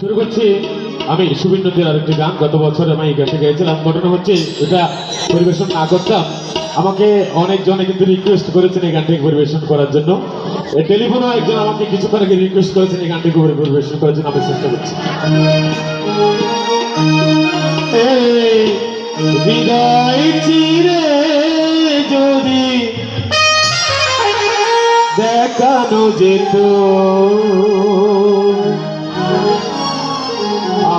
শুরু করছি। আমি সুবিন নদীর আরেকটি গান। গত বছর আমি এই গানটি গেয়েছিলাম। ঘটনা হচ্ছে, এটা পরিবেশন না করতাম। আমাকে অনেকজনে কিন্তু রিকোয়েস্ট করেছেন এই গানটি পরিবেশন করার জন্য। এই টেলিফোনও একজন আমাকে কিছুক্ষণ আগে রিকোয়েস্ট করেছেন এই গানটি পরিবেশন করার জন্য। আমি চেষ্টা করছি। চিরে যদি দেখানো যেত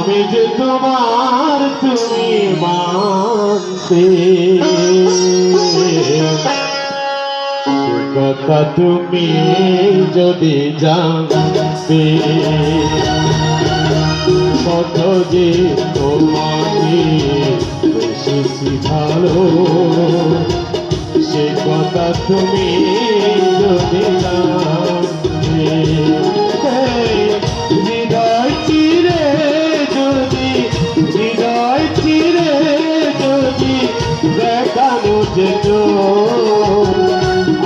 আমি যে তোমার তুমি মানতে। কথা তুমি যদি জানতে, কত যে তোমাকে ভালো, সে কথা তুমি যদি জানতে। যেত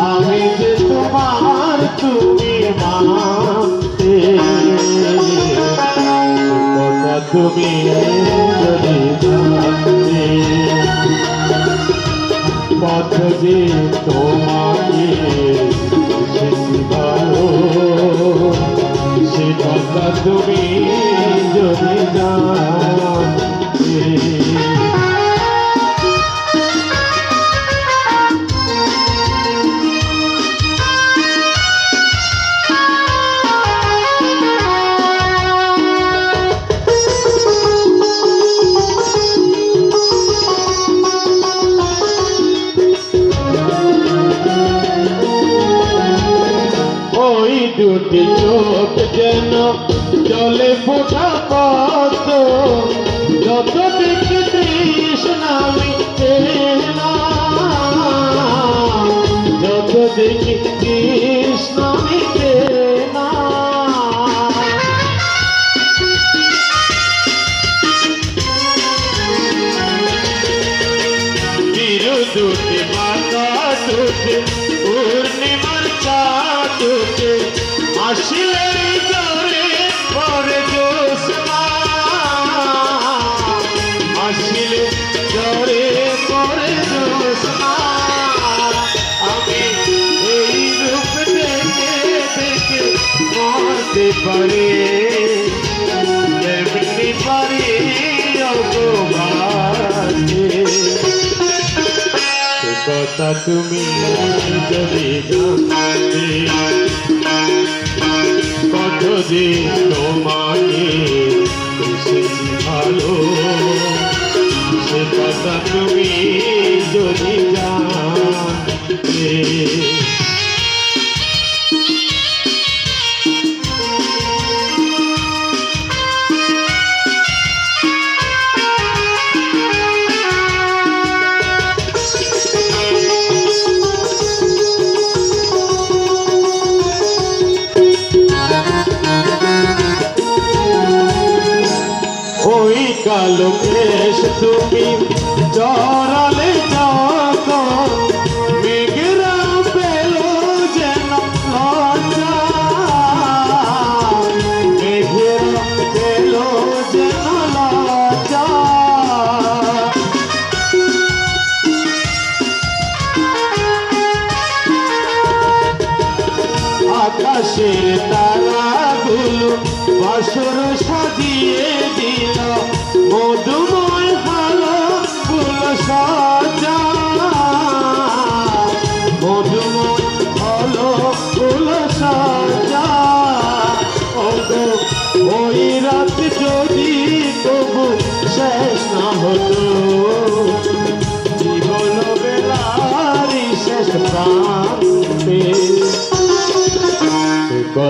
আমি যে তোমার তুমি মানতে। তুমি যদি পথ যে তোমাকে সে কথা তুমি ওই দুটি চোখ যেন জলে ফোটা কত। যত দেখি না যত দেখি তৃষ্ণা মিটে দুটি মাতা দুটি পারি অগবাসে সে কথা তুমি যদি জানতে কত যে তোমাকে ভালো সে কথা তুমি যদি ওই কালো কেশ তুমি চরালে যখন মেঘেরা যেন লজ্জা মেঘেরা পেল যেন আকাশের তারাগুলো বাসর সাজিয়ে দিল, মধুময় ভালো ফুল সাজা। মধুময় ভালো ফুল সাজা। ওই রাত যদি তবু শেষ না হতো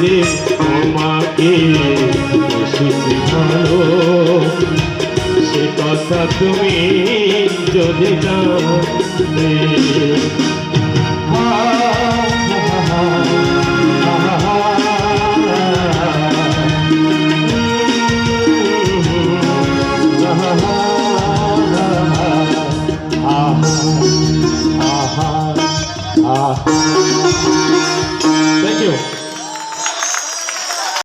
যে তোমাকে ভালো সে কথা তুমি যদি জানতে। আহা আহা